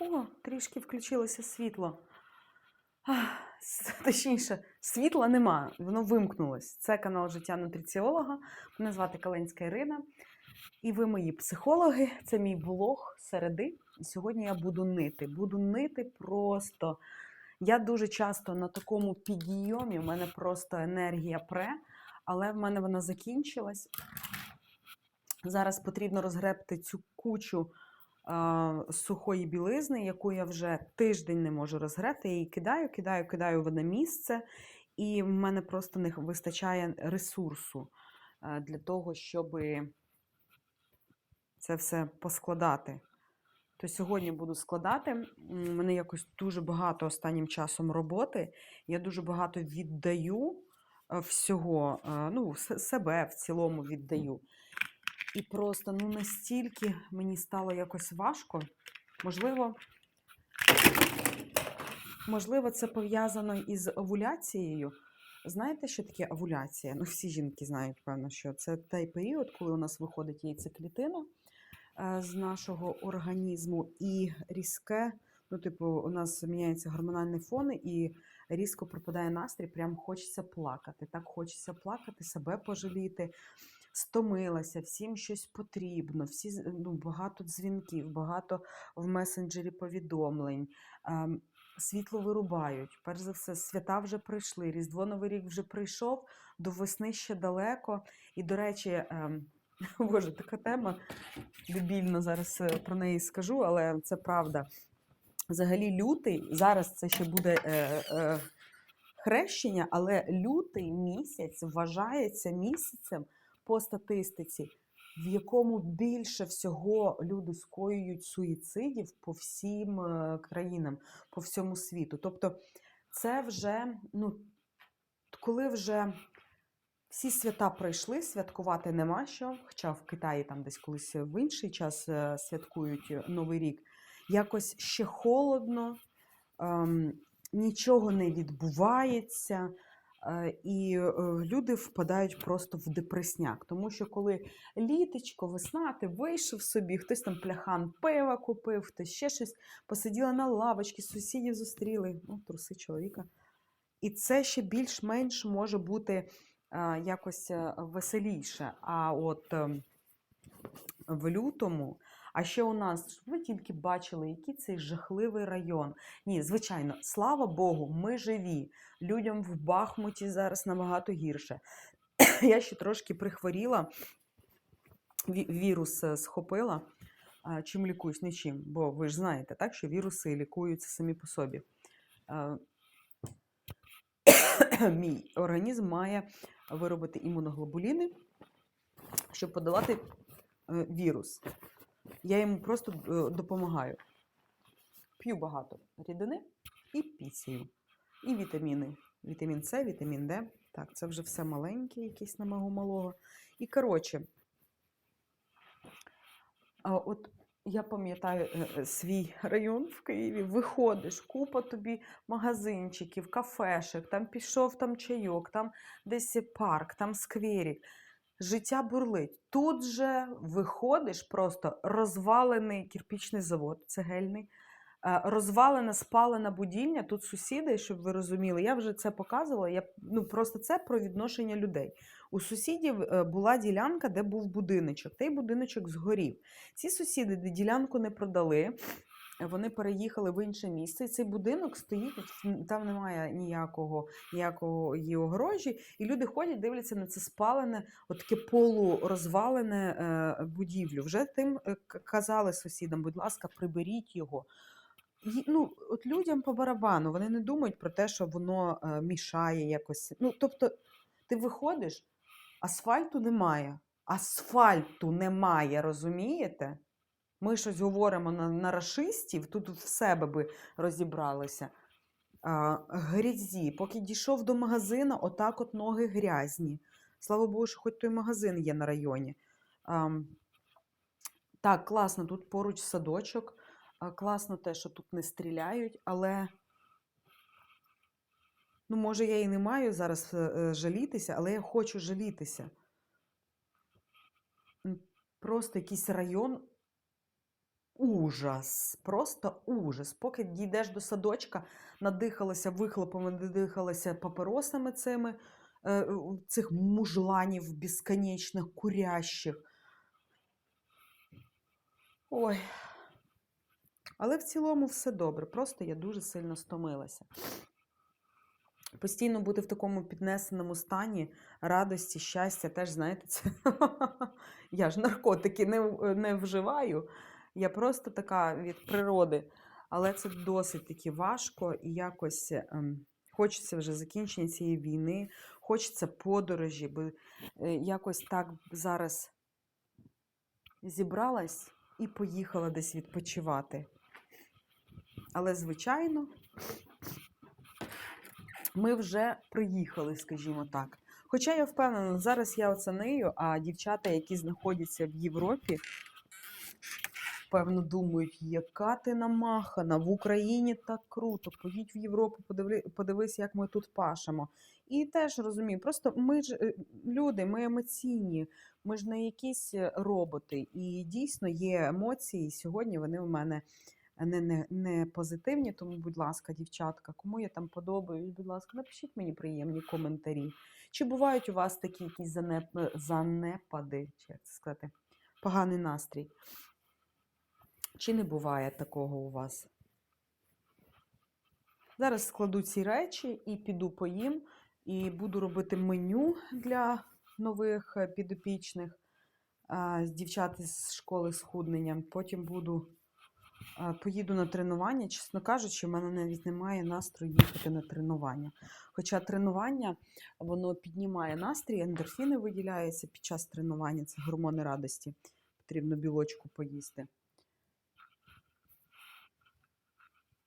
О, трішки включилося світло. Точніше, світла нема, воно вимкнулось. Це канал Життя нутриціолога. Мене звати Каленська Ірина. І ви мої психологи. Це мій блог середи. І сьогодні я буду нити. Буду нити просто. Я дуже часто на такому підйомі, в мене просто енергія пре, але в мене вона закінчилась. Зараз потрібно розгребти цю кучу сухої білизни, яку я вже тиждень не можу розгребти. Я її кидаю, кидаю, кидаю в одне місце, і в мене просто не вистачає ресурсу для того, щоб це все поскладати. То сьогодні буду складати. У мене якось дуже багато останнім часом роботи. Я дуже багато віддаю е, всього, е, ну, себе в цілому віддаю. І просто ну настільки мені стало якось важко. Можливо, можливо, це пов'язано із овуляцією. Знаєте, що таке овуляція? Ну, всі жінки знають, певно, що це той період, коли у нас виходить яйцеклітина е, з нашого організму, і різке, ну, типу, у нас міняється гормональний фон, і різко пропадає настрій, прям хочеться плакати. Так хочеться плакати, себе пожаліти стомилася, всім щось потрібно, всі ну, багато дзвінків, багато в месенджері повідомлень. ем, Світло вирубають. Перш за все, свята вже прийшли. Різдво Новий рік вже прийшов, до весни ще далеко. І, до речі, ем, боже, така тема дебільна зараз е, про неї скажу, але це правда. Взагалі, лютий, зараз це ще буде е, е, хрещення, але лютий місяць вважається місяцем по статистиці, в якому більше всього люди скоюють суїцидів по всім е, країнам, по всьому світу. Тобто, це вже, ну, коли вже всі свята пройшли, святкувати нема що. Хоча в Китаї там десь колись в інший час е, святкують е, Новий рік. Якось ще холодно, ем, нічого не відбувається. Е, І е, люди впадають просто в депресняк. Тому що коли літочко, весна, ти вийшов собі, хтось там пляхан пива купив, хтось ще щось, посиділа на лавочці, сусідів зустріли, ну, труси чоловіка. І це ще більш-менш може бути е, якось веселіше. А от ем, в лютому, а ще у нас, щоб ви тільки бачили, який цей жахливий район. Ні, звичайно, слава Богу, ми живі. Людям в Бахмуті зараз набагато гірше. Я ще трошки прихворіла, вірус е, схопила. Чим лікуюсь? Нічим. Бо ви ж знаєте, так, що віруси лікуються самі по собі. Мій організм має виробити імуноглобуліни, щоб подолати е, вірус. Я йому просто е, допомагаю. П'ю багато рідини і пісію. І вітаміни. Вітамін С, вітамін Д. Так, це вже все маленьке, якесь на мого малого. І коротше, от я пам'ятаю е, е, свій район в Києві. Виходиш, купа тобі магазинчиків, кафешек, там пішов там чайок, там десь парк, там скверик. Життя бурлить. Тут же виходиш просто розвалений кирпічний завод, цегельний, е, розвалена спалена будівля. Тут сусіди, щоб ви розуміли, я вже це показувала. Я, ну, просто це про відношення людей. У сусідів е, була ділянка, де був будиночок. Той будиночок згорів. Ці сусіди де ділянку не продали. Вони переїхали в інше місце. І цей будинок стоїть, там немає ніякого, її огорожі. І люди ходять, дивляться на це спалене, от таке полурозвалене е, будівлю. Вже тим е, казали сусідам, будь ласка, приберіть його. І, ну, от людям по барабану, вони не думають про те, що воно е, мішає якось. Ну, тобто, ти виходиш, асфальту немає. Асфальту немає, розумієте? Ми щось говоримо на, на рашистів, тут в себе би розібралися. А, грязі. Поки дійшов до магазину, отак от ноги грязні. Слава Богу, що хоч той магазин є на районі. Ам, так, класно, тут поруч садочок. а, Класно те, що тут не стріляють, але. Ну, може, я і не маю зараз е, е, жалітися, але я хочу жалітися. Просто якийсь район ужас, просто ужас. Поки дійдеш до садочка, надихалася вихлопами, надихалася папиросами цими, е, цих мужланів безконечних, курящих. Ой. Але в цілому все добре. Просто я дуже сильно стомилася. Постійно бути в такому піднесеному стані радості, щастя, теж, знаєте, це я ж наркотики не, не вживаю. Я просто така від природи. Але це досить таки важко і якось ем, хочеться вже закінчення цієї війни, хочеться подорожі, бо е, якось так зараз зібралась і поїхала десь відпочивати. Але, звичайно, ми вже приїхали, скажімо так. Хоча я впевнена, зараз я оце нею, а дівчата, які знаходяться в Європі, певно, думають, яка ти намахана, в Україні так круто. Поїдь в Європу, подивли, подивись, як ми тут пашемо. І теж розумію, просто ми ж е, люди, ми емоційні, ми ж не якісь е, роботи. І дійсно є емоції. Сьогодні вони у мене не, не, не позитивні. Тому, будь ласка, дівчатка, кому я там подобаюсь, будь ласка, напишіть мені приємні коментарі. Чи бувають у вас такі якісь занеп... занепади, чи як це сказати, поганий настрій? Чи не буває такого у вас? Зараз складу ці речі і піду поїм, і буду робити меню для нових е, підопічних з дівчат з школи схуднення. Потім буду поїду на тренування. Чесно кажучи, в мене навіть немає настрою їхати на тренування. Хоча тренування воно піднімає настрій, ендорфіни виділяються під час тренування, це гормони радості. Потрібно білочку поїсти.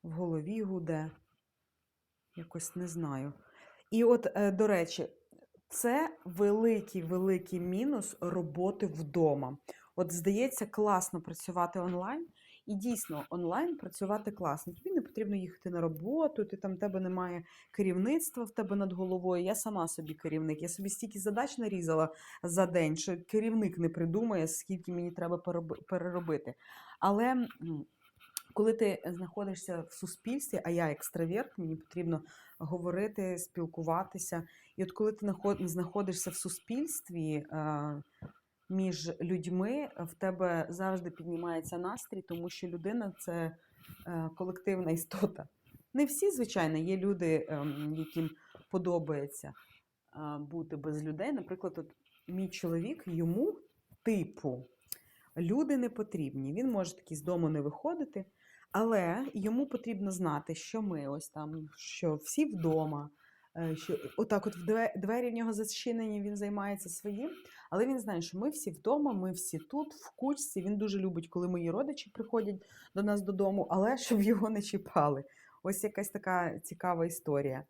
В голові гуде. Якось не знаю. І от, е, до речі, це великий великий мінус роботи вдома. От, здається, класно працювати онлайн, і дійсно онлайн працювати класно. Тобі не потрібно їхати на роботу, ти там в тебе немає керівництва в тебе над головою. Я сама собі керівник. Я собі стільки задач нарізала за день, що керівник не придумає, скільки мені треба переробити. Але. Коли ти знаходишся в суспільстві, а я екстраверт, мені потрібно говорити, спілкуватися. І от коли ти наход- знаходишся в суспільстві між людьми, в тебе завжди піднімається настрій, тому що людина це е, колективна істота. Не всі, звичайно, є люди, ем, яким подобається бути без людей. Наприклад, от мій чоловік, йому типу. Люди не потрібні. Він може такий з дому не виходити, але йому потрібно знати, що ми ось там, що всі вдома, е, що отак, от в двері в нього зачинені, він займається своїм. Але він знає, що ми всі вдома, ми всі тут, в кучці. Він дуже любить, коли мої родичі приходять до нас додому, але щоб його не чіпали. Ось якась така цікава історія.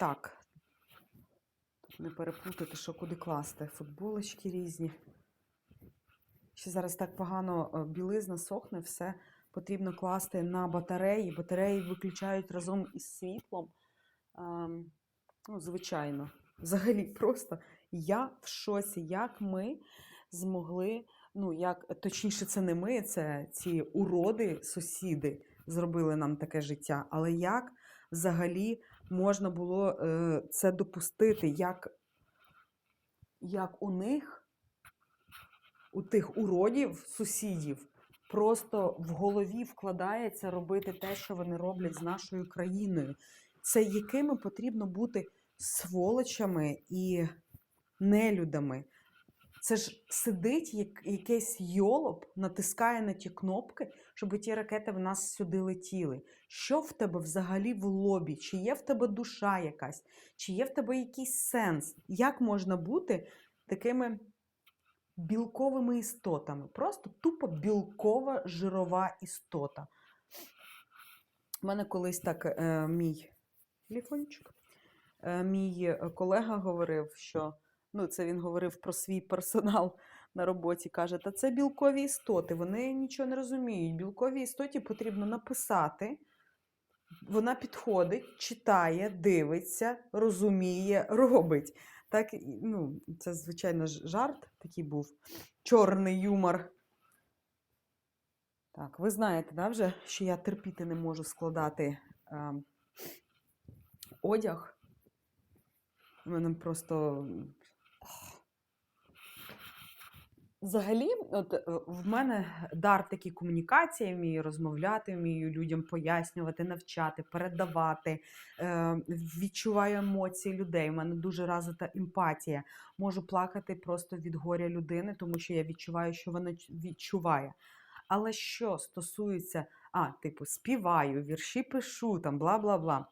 Так. Тут не переплутати, що куди класти. Футболочки різні. Ще зараз так погано е, білизна сохне, все потрібно класти на батареї. Батареї виключають разом із світлом. Ем, ну, звичайно. Взагалі, просто я в шоці, як ми змогли, ну, як, точніше, це не ми, це ці уроди, сусіди зробили нам таке життя. Але як взагалі можна було е, це допустити, як, як у них у тих уродів, сусідів, просто в голові вкладається робити те, що вони роблять з нашою країною. Це якими потрібно бути сволочами і нелюдами. Це ж сидить як, якийсь йолоп, натискає на ті кнопки, щоб ті ракети в нас сюди летіли. Що в тебе взагалі в лобі? Чи є в тебе душа якась? Чи є в тебе якийсь сенс? Як можна бути такими білковими істотами. Просто тупо білкова жирова істота. У мене колись так е, мій телефончик, е, мій е, колега говорив, що ну, це він говорив про свій персонал на роботі. Каже, та це білкові істоти, вони нічого не розуміють. Білковій істоті потрібно написати. Вона підходить, читає, дивиться, розуміє, робить. Так, ну, це, звичайно, жарт такий був. Чорний юмор. Так, ви знаєте, да, вже, що я терпіти не можу складати е, одяг. У мене просто. Взагалі, от е, в мене дар такий комунікації, вмію розмовляти, вмію людям пояснювати, навчати, передавати, е, відчуваю емоції людей. У мене дуже развита емпатія. Можу плакати просто від горя людини, тому що я відчуваю, що вона відчуває. Але що стосується, а, типу, співаю, вірші пишу, там бла бла бла.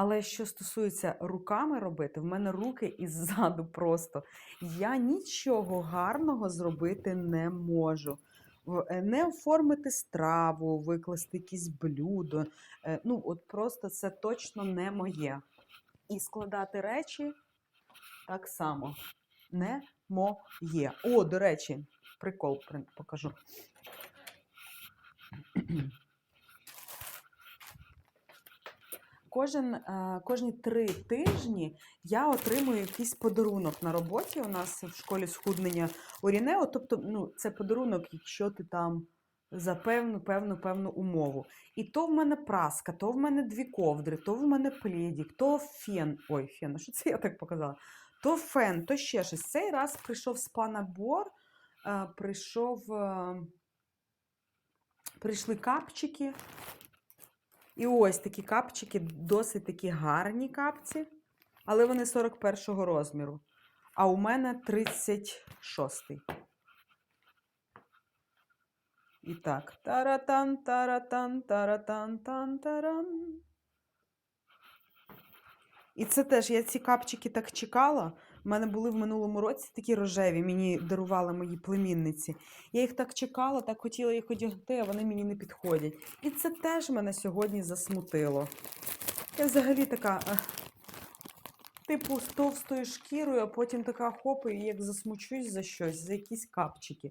Але що стосується руками робити, в мене руки іззаду просто. Я нічого гарного зробити не можу. Е, Не оформити страву, викласти якісь блюдо. Е, Ну, от просто це точно не моє. І складати речі так само не моє. О, до речі, прикол покажу. Кожен, е, кожні три тижні я отримую якийсь подарунок на роботі. У нас в школі схуднення Орінео. Тобто, ну, це подарунок, якщо ти там за певну, певну, певну умову. І то в мене праска, то в мене дві ковдри, то в мене плєдік, то фен. Ой, фен, що це я так показала? То фен, то ще щось. Цей раз прийшов спа-набор, е, прийшов, е, прийшли капчики. І ось такі капчики, досить такі гарні капці, але вони 41-го розміру. А у мене 36-й. І так. Таратан, таратан, таратан, тан, таран. І це теж я ці капчики так чекала. У мене були в минулому році такі рожеві, мені дарували мої племінниці. Я їх так чекала, так хотіла їх одягти, а вони мені не підходять. І це теж мене сьогодні засмутило. Я взагалі така, е, типу, з товстою шкірою, а потім така хопа, і як засмучусь за щось, за якісь капчики.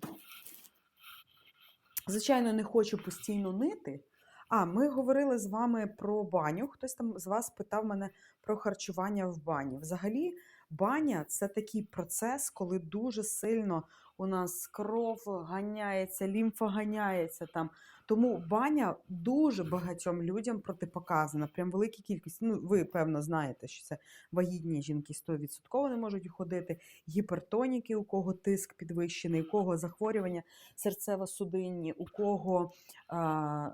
Звичайно, не хочу постійно нити. А, ми говорили з вами про баню. Хтось там з вас питав мене про харчування в бані. Взагалі, баня це такий процес, коли дуже сильно у нас кров ганяється, лімфа ганяється там. Тому баня дуже багатьом людям протипоказана, прям великій кількості. Ну, ви певно знаєте, що це вагітні жінки 100% не можуть ходити, гіпертоніки, у кого тиск підвищений, у кого захворювання серцево-судинні, у кого а,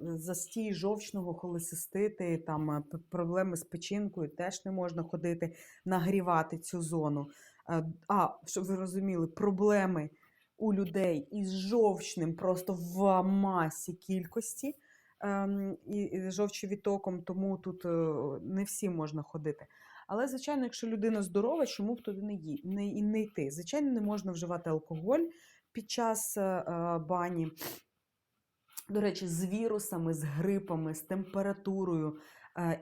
застій жовчного холесистити, там е, проблеми з печінкою, теж не можна ходити, нагрівати цю зону. Е, А, щоб ви розуміли, проблеми у людей із жовчним просто в масі кількості ем, і, жовчовітоком, тому тут е, не всім можна ходити. Але, звичайно, якщо людина здорова, чому б туди не, ї- не, не йти? Звичайно, не можна вживати алкоголь під час е, бані. До речі, з вірусами, з грипами, з температурою,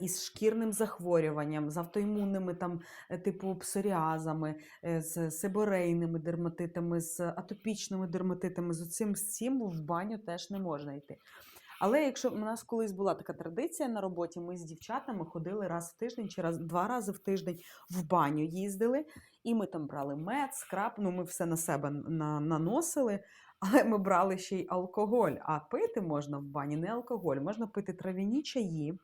із шкірним захворюванням, з автоімунними там, е, типу псоріазами, е, з сиборейними дерматитами, з атопічними дерматитами, з цим всім в баню теж не можна йти. Але якщо у нас колись була така традиція на роботі, ми з дівчатами ходили раз в тиждень чи раз два рази в тиждень в баню їздили, і ми там брали мед, скраб, ну ми все на себе на, наносили. Але ми брали ще й алкоголь. А пити можна в бані не алкоголь, можна пити трав'яні чаї.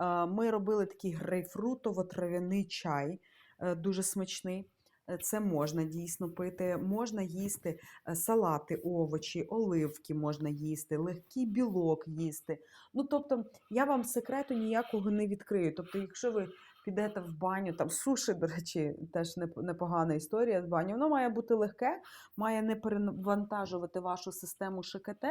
Е, Ми робили такий грейпфрутово-трав'яний чай, е, дуже смачний. Е, Це можна дійсно пити. Можна їсти салати, овочі, оливки можна їсти, легкий білок їсти. Ну, тобто, я вам секрету ніякого не відкрию. Тобто, якщо ви підете в баню, там суші, до речі, теж неп- непогана історія з баню, воно має бути легке, має не перевантажувати вашу систему ШКТ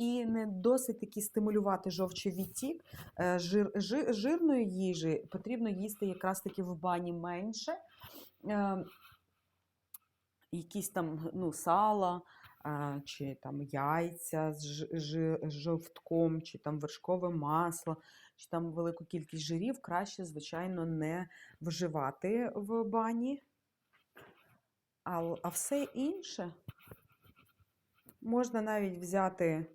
і не досить таки стимулювати жовчовідтік. Е, Жир, жир, жирної їжі потрібно їсти якраз таки в бані менше. Е, Якісь там ну, сала, чи там яйця з жовтком, чи там вершкове масло, чи там велику кількість жирів краще, звичайно, не вживати в бані. А, а все інше можна навіть взяти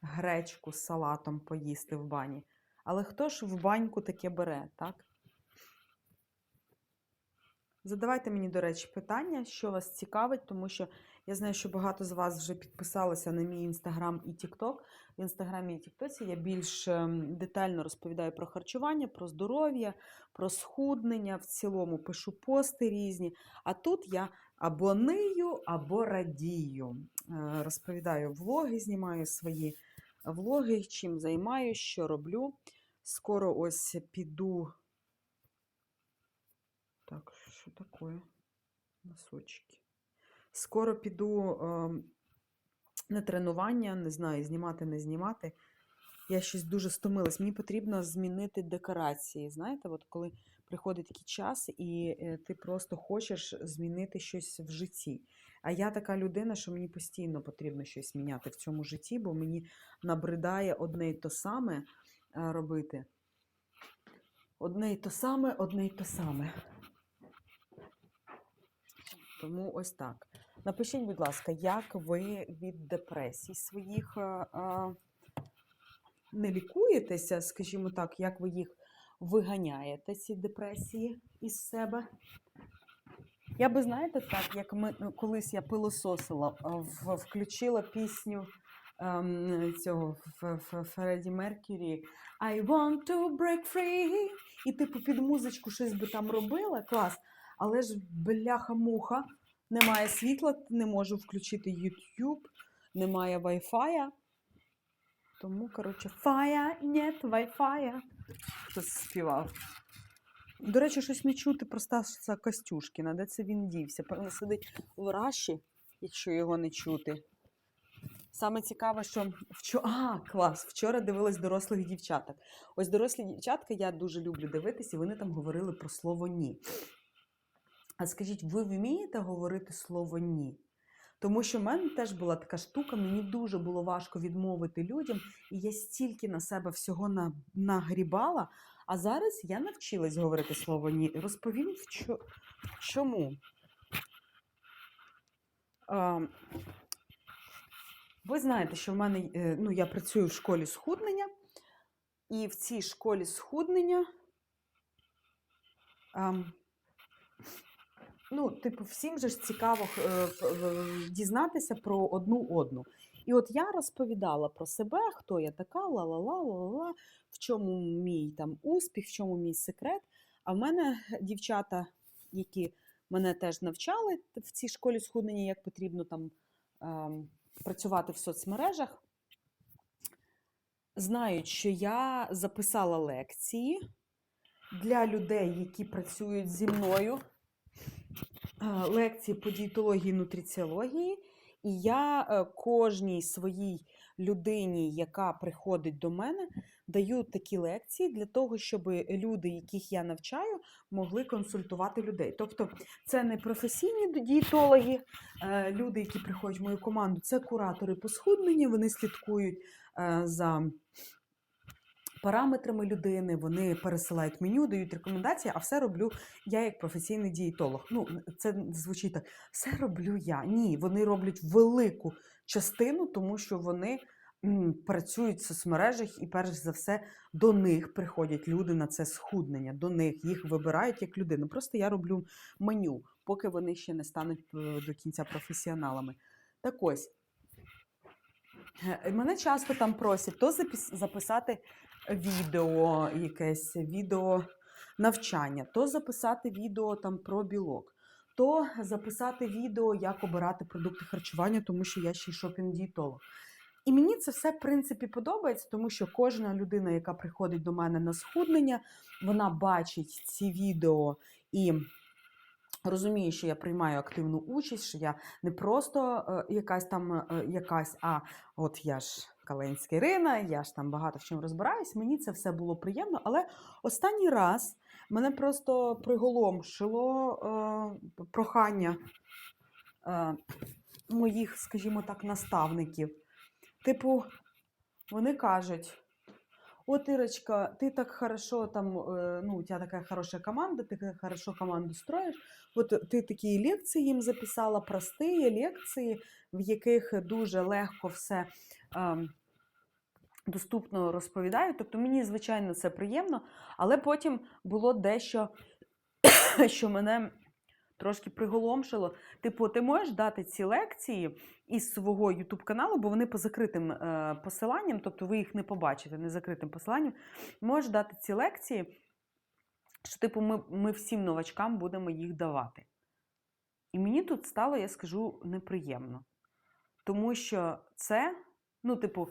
гречку з салатом поїсти в бані. Але хто ж в баньку таке бере, так? Задавайте мені, до речі, питання, що вас цікавить, тому що я знаю, що багато з вас вже підписалися на мій інстаграм і тікток. В інстаграмі і тіктоці я більш ем, детально розповідаю про харчування, про здоров'я, про схуднення. В цілому пишу пости різні. А тут я або нию, або радію. Е, Розповідаю влоги, знімаю свої влоги, чим займаюся, що роблю. Скоро ось піду. Так, що таке? Носочки. Скоро піду ем, на тренування, не знаю, знімати, не знімати. Я щось дуже стомилась. Мені потрібно змінити декорації. Знаєте, от коли приходить такий час, і е, ти просто хочеш змінити щось в житті. А я така людина, що мені постійно потрібно щось міняти в цьому житті, бо мені набридає одне й то саме робити. Одне й то саме, одне й то саме. Тому ось так. Напишіть, будь ласка, як ви від депресій своїх е, не лікуєтеся, скажімо так, як ви їх виганяєте, ці депресії із себе? Я би, знаєте, так, як ми ну, колись я пилососила, в- включила пісню ем, цього Фредді Меркюрі I want to break free. І типу під музичку щось би там робила, клас. Але ж бляха-муха, немає світла, не можу включити YouTube, немає Wi-Fi. Тому, коротше, фая, нет, Wi-Fi. Хтось співав. До речі, щось не чути про Стаса Костюшкіна. Де це він дівся? Певно, сидить в раші, якщо його не чути. Саме цікаве, що вчора, а, клас, вчора дивилась дорослих дівчаток. Ось дорослі дівчатка я дуже люблю дивитися, і вони там говорили про слово ні. А скажіть, ви вмієте говорити слово ні? Тому що в мене теж була така штука, мені дуже було важко відмовити людям, і я стільки на себе всього на, нагрібала. А зараз я навчилась говорити слово ні. Розповім, в чому. Ви знаєте, що в мене е, ну, я працюю в школі схуднення, і в цій школі схуднення. Ну, типу, всім же ж цікаво е, дізнатися про одну одну. І от я розповідала про себе, хто я така, ла-ла-ла, ла-ла-ла, в чому мій там успіх, в чому мій секрет. А в мене дівчата, які мене теж навчали в цій школі схуднення, як потрібно там ем, працювати в соцмережах, знають, що я записала лекції для людей, які працюють зі мною лекції по дієтології і нутриціології. І я е, кожній своїй людині, яка приходить до мене, даю такі лекції для того, щоб люди, яких я навчаю, могли консультувати людей. Тобто, це не професійні дієтологи, е, люди, які приходять в мою команду, це куратори по схудненню, вони слідкують е, за параметрами людини, вони пересилають меню, дають рекомендації, а все роблю я як професійний дієтолог. Ну, це звучить так. Все роблю я. Ні, вони роблять велику частину, тому що вони м, працюють в соцмережах і, перш за все, до них приходять люди на це схуднення. До них їх вибирають як людину. Просто я роблю меню, поки вони ще не стануть е, до кінця професіоналами. Так ось. е, Мене часто там просять то записати відео, якесь відео навчання, то записати відео там про білок, то записати відео, як обирати продукти харчування, тому що я ще й шопінг-дієтолог. І мені це все, в принципі, подобається, тому що кожна людина, яка приходить до мене на схуднення, вона бачить ці відео і розуміє, що я приймаю активну участь, що я не просто е, якась там е, якась, а от я ж Каленська Ірина, я ж там багато в чому розбираюсь. Мені це все було приємно, але останній раз мене просто приголомшило е, прохання е, моїх, скажімо так, наставників. Типу, вони кажуть. От, Ірочка, ти так хорошо там, е, ну, у тебе така хороша команда, ти хорошо команду строїш. От ти такі лекції їм записала, прості лекції, в яких дуже легко все доступно розповідаю. Тобто мені, звичайно, це приємно, але потім було дещо, що мене трошки приголомшило. Типу, ти можеш дати ці лекції із свого YouTube каналу, бо вони по закритим е, посиланням, тобто ви їх не побачите, не закритим посиланням. Можеш дати ці лекції, що, типу, ми, ми всім новачкам будемо їх давати. І мені тут стало, я скажу, неприємно. Тому що це, ну, типу,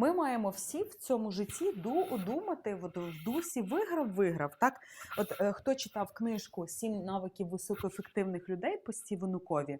ми маємо всі в цьому житті ду- думати в дусі виграв, виграв. Так? От е, хто читав книжку Сім навиків високоефективних людей по Стівену Кові, е,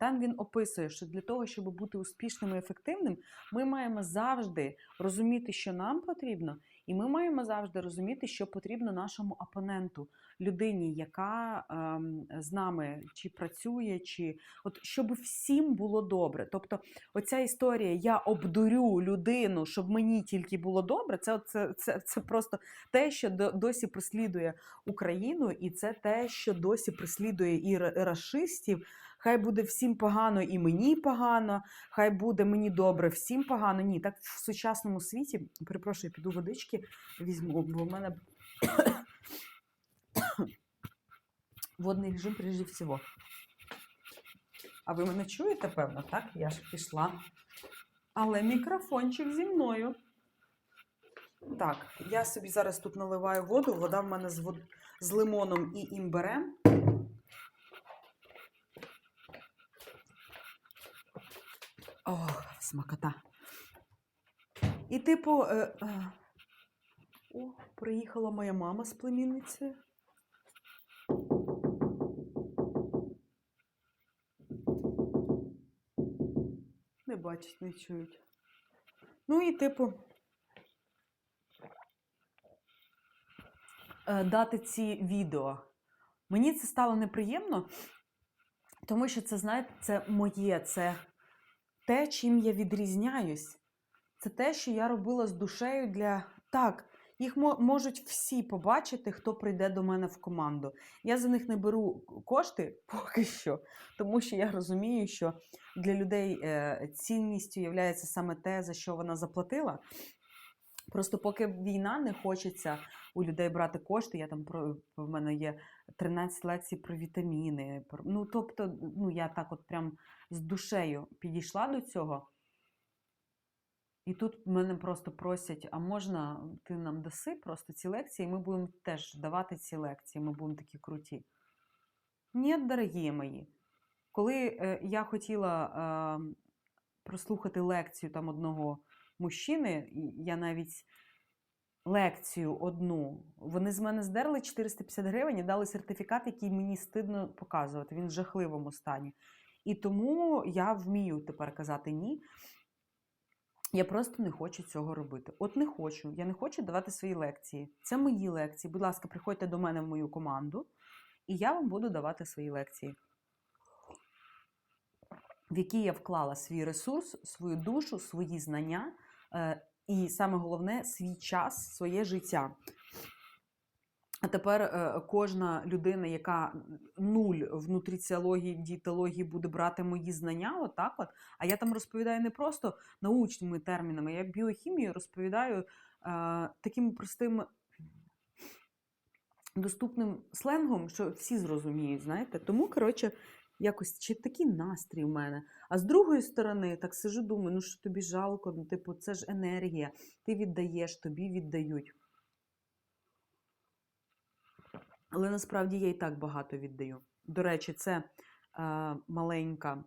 там він описує, що для того, щоб бути успішним і ефективним, ми маємо завжди розуміти, що нам потрібно, і ми маємо завжди розуміти, що потрібно нашому опоненту, людині, яка ем, з нами чи працює, чи от щоб всім було добре. Тобто, оця історія Я обдурю людину, щоб мені тільки було добре. Це, це, це, це просто те, що до- досі преслідує Україну, і це те, що досі преслідує і ра- рашистів. Хай буде всім погано і мені погано, хай буде мені добре, всім погано. Ні, так в сучасному світі, перепрошую, піду водички візьму, бо в мене водний режим прежде всього. А ви мене чуєте, певно, так? Я ж пішла. Але мікрофончик зі мною. Так, я собі зараз тут наливаю воду. Вода в мене з, вод... з лимоном і імбирем. Ох, смакота. І, типу, е, е, о, приїхала моя мама з племінницею. Не бачать, не чують. Ну і, типу, е, дати ці відео. Мені це стало неприємно, тому що це, знаєте, це моє, це те, чим я відрізняюсь. Це те, що я робила з душею для. Так, їх мо- можуть всі побачити, хто прийде до мене в команду. Я за них не беру кошти поки що, тому що я розумію, що для людей е, цінністю є саме те, за що вона заплатила. Просто поки війна не хочеться у людей брати кошти. Я там про в мене є 13 лекцій про вітаміни. Про, ну тобто, ну я так от прям з душею підійшла до цього. І тут мене просто просять: а можна ти нам даси просто ці лекції, і ми будемо теж давати ці лекції, ми будемо такі круті. Ні, дорогі мої. Коли е, я хотіла е, прослухати лекцію там одного мужчини, я навіть лекцію одну, вони з мене здерли 450 гривень і дали сертифікат, який мені стидно показувати. Він в жахливому стані. І тому я вмію тепер казати ні. Я просто не хочу цього робити. От не хочу. Я не хочу давати свої лекції. Це мої лекції. Будь ласка, приходьте до мене в мою команду, і я вам буду давати свої лекції, в які я вклала свій ресурс, свою душу, свої знання і саме головне свій час, своє життя. А тепер е, кожна людина, яка нуль в нутриціології, дієтології буде брати мої знання, отак от. А я там розповідаю не просто научними термінами, я біохімію розповідаю е, таким простим доступним сленгом, що всі зрозуміють, знаєте. Тому, коротше, якось чи такий настрій в мене. А з другої сторони, так сижу, думаю, ну що тобі жалко, ну, типу, це ж енергія, ти віддаєш, тобі віддають. Але насправді я і так багато віддаю. До речі, це е, маленька,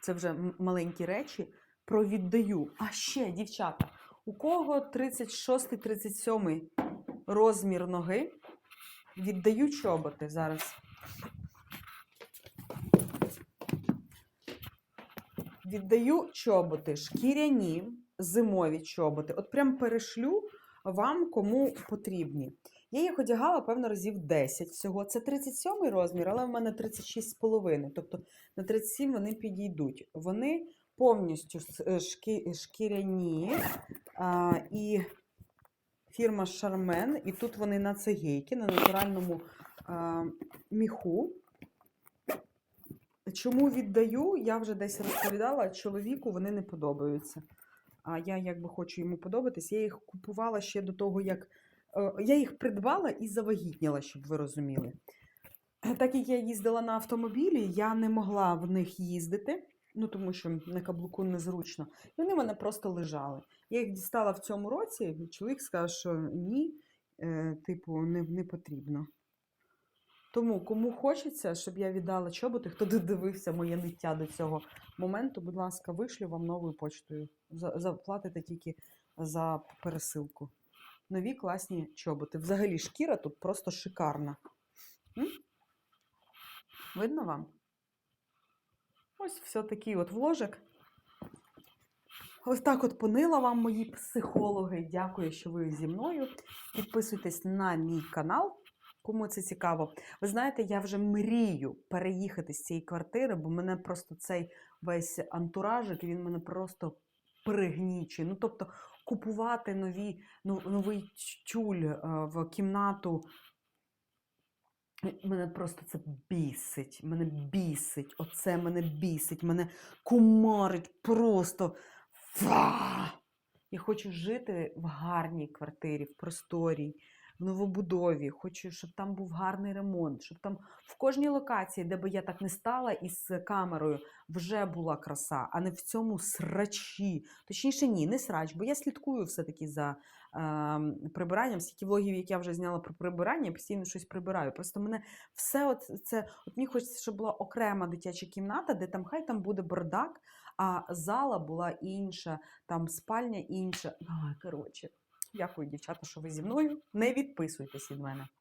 це вже маленькі речі про віддаю. А ще, дівчата, у кого 36-37 розмір ноги, віддаю чоботи зараз. Віддаю чоботи, шкіряні, зимові чоботи. От прям перешлю вам, кому потрібні. Я їх одягала, певно, разів 10 всього. Це 37 розмір, але в мене 36,5. Тобто на 37 вони підійдуть. Вони повністю е, шкі- шкіряні а, і фірма Шармен. І тут вони на цегейки, на натуральному а, міху. Чому віддаю, я вже десь розповідала, чоловіку вони не подобаються. А я якби хочу йому подобатись. Я їх купувала ще до того, як. е, Я їх придбала і завагітніла, щоб ви розуміли. Так як я їздила на автомобілі, я не могла в них їздити, ну тому що на каблуку незручно. І вони в мене просто лежали. Я їх дістала в цьому році, чоловік сказав, що ні, е, типу, не, не потрібно. Тому, кому хочеться, щоб я віддала чоботи, хто додивився моє ниття до цього моменту, будь ласка, вишлю вам новою почтою. Заплатите тільки за пересилку. Нові класні чоботи. Взагалі шкіра тут просто шикарна. М? Видно вам? Ось все такий от вложик. Ось так от понила вам мої психологи. Дякую, що ви зі мною. Підписуйтесь на мій канал, кому це цікаво. Ви знаєте, я вже мрію переїхати з цієї квартири, бо мене просто цей весь антуражик, він мене просто пригнічує. Ну, тобто, купувати нові, ну, новий тюль е, в кімнату. Мене просто це бісить. Мене бісить. Оце мене бісить. Мене кумарить просто. Фа! Я хочу жити в гарній квартирі, в просторій, новобудові. Хочу, щоб там був гарний ремонт, щоб там в кожній локації, де би я так не стала із камерою, вже була краса, а не в цьому срачі. Точніше, ні, не срач, бо я слідкую все-таки за е, прибиранням. Стільки влогів, як я вже зняла про прибирання, я постійно щось прибираю. Просто мене все от це, от мені хочеться, щоб була окрема дитяча кімната, де там хай там буде бардак, а зала була інша, там спальня інша. Ой, коротше, дякую, дівчата, що ви зі мною. Не відписуйтесь від мене.